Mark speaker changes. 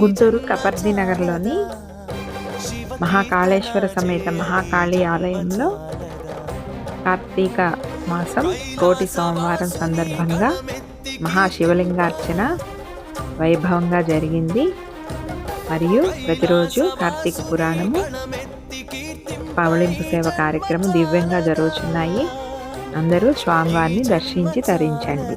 Speaker 1: గుంటూరు కపర్ది నగర్లోని మహాకాళేశ్వర సమేత మహాకాళి ఆలయంలో కార్తీక మాసం కోటి సోమవారం సందర్భంగా మహాశివలింగార్చన వైభవంగా జరిగింది. మరియు ప్రతిరోజు కార్తీక పురాణము పవళింపు సేవ కార్యక్రమం దివ్యంగా జరుగుతున్నాయి అందరూ స్వామివారిని దర్శించి తరించండి.